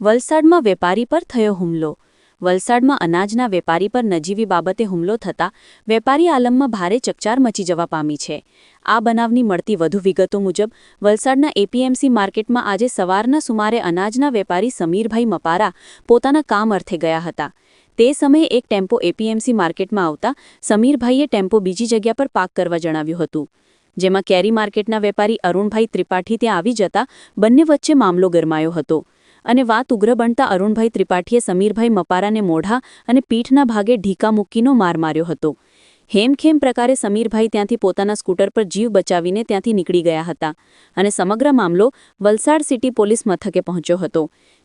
વલસાડમાં વેપારી પર થયો હુમલો. વલસાડમાં અનાજના વેપારી પર નજીવી બાબતે હુમલો થતા વેપારી આલમમાં ભારે ચકચાર મચી જવા પામી છે. આ બનાવની મળતી વધુ વિગતો મુજબ, વલસાડના એપીએમસી માર્કેટમાં આજે સવારના સુમારે અનાજના વેપારી સમીરભાઈ મપારા પોતાના કામ અર્થે ગયા હતા. તે સમયે એક ટેમ્પો એપીએમસી માર્કેટમાં આવતા સમીરભાઈએ ટેમ્પો બીજી જગ્યા પર પાર્ક કરવા જણાવ્યું હતું, જેમાં કેરી માર્કેટના વેપારી અરુણભાઈ ત્રિપાઠી ત્યાં આવી જતા બંને વચ્ચે મામલો ગરમાયો હતો. અને વાત ઉગ્ર બનતા અરુણભાઈ ત્રિપાઠીએ સમીરભાઈ મપારાને મોઢા અને પીઠના ભાગે ઢીકા મૂકીનો માર માર્યો હતો. હેમખેમ પ્રકારે સમીરભાઈ ત્યાંથી પોતાના સ્કૂટર પર જીવ બચાવીને ત્યાંથી નીકળી ગયા હતા અને સમગ્ર મામલો વલસાડ સિટી પોલીસ મથકે પહોંચ્યો હતો.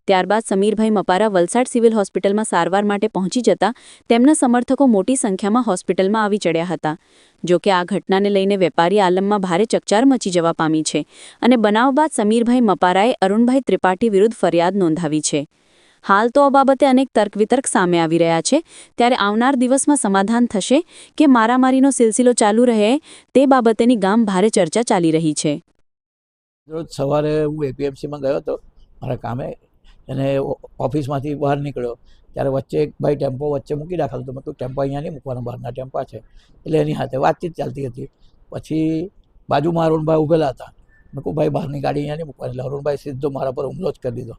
ત્યારબાદ સમીરભાઈ મપારા વલસાડ સિવિલ હોસ્પિટલમાં સારવાર માટે પહોંચી જતા તેમના સમર્થકો મોટી સંખ્યામાં હોસ્પિટલમાં આવી ચડ્યા હતા. જોકે આ ઘટનાને લઈને વેપારી આલમમાં ભારે ચકચાર મચી જવા પામી છે અને બનાવ બાદ સમીરભાઈ મપારાએ અરુણભાઈ ત્રિપાઠી વિરુદ્ધ ફરિયાદ નોંધાવી છે. હાલ તો આ બાબતે અનેક તર્ક વિતર્ક સામે આવી રહ્યા છે. ત્યારે આવનાર દિવસમાં સમાધાન થશે કે મારામારીનો સિલસિલો ચાલુ રહે તે બાબતેની ગામ ભારે ચર્ચા ચાલી રહી છે. રોજ સવારે હું એપીએમસીમાં ગયો હતો. મારા કામે અને ઓફિસમાંથી બહાર નીકળ્યો, ત્યારે વચ્ચે એક ભાઈ ટેમ્પો વચ્ચે મૂકી રાખેલો તો મેં કહ્યું ટેમ્પો અહીંયા નહીં મૂકવાનો, બહારના ટેમ્પા છે. એટલે એની સાથે વાતચીત ચાલતી હતી. પછી બાજુમાં અરુણભાઈ ઉભેલા હતા. મેં કહું ભાઈ, બહારની ગાડી અહીંયા નહીં મૂકવાની. એટલે અરુણભાઈ સીધો મારા પર હુમલો જ કરી દીધો.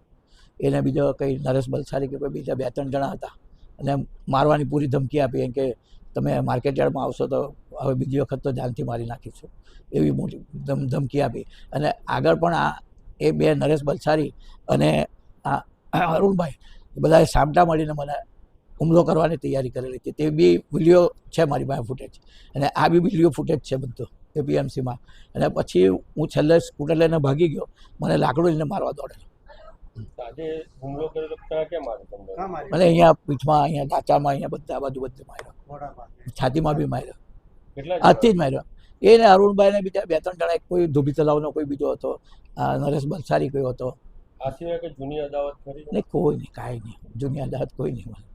એને બીજો કંઈ નરેશ બલસારી કે કોઈ બીજા બે ત્રણ જણા હતા. અને મારવાની પૂરી ધમકી આપી, એમ કે તમે માર્કેટ યાર્ડમાં આવશો તો હવે બીજી વખત તો જાનથી મારી નાખીશું. એવી મોટી ધમ, ધમકી આપી. અને આગળ પણ આ એ બે નરેશ બલસારી અને અરુણભાઈ એ બધાએ સામટા મળીને મને હુમલો કરવાની તૈયારી કરેલી હતી. તે બી વીડિયો છે મારી પાસે ફૂટેજ. અને આ બી વીડિયો ફૂટેજ છે બધું એપીએમસીમાં અને પછી હું છેલ્લે સ્કૂટર લઈને ભાગી ગયો. મને લાકડું લઈને મારવા દોડેલો. મને અહીંયા પીઠમાં અહીંયા ઢાંચામાં અહીંયા બધા બાજુ બધે માર્યો છાતીમાં બી માર્યો. આથી જ માર્યો. એને અરુણભાઈ ને બીજા બે ત્રણ જણા કોઈ ધોબી તલાવનો કોઈ બીજો હતો નરેશ બલસારી કોઈ હતો. આ સિવાય કે જૂની અદાવત ખરી ને કોઈ નહીં, કાંઈ નહીં. જૂની અદાવત કોઈ નહીં મળે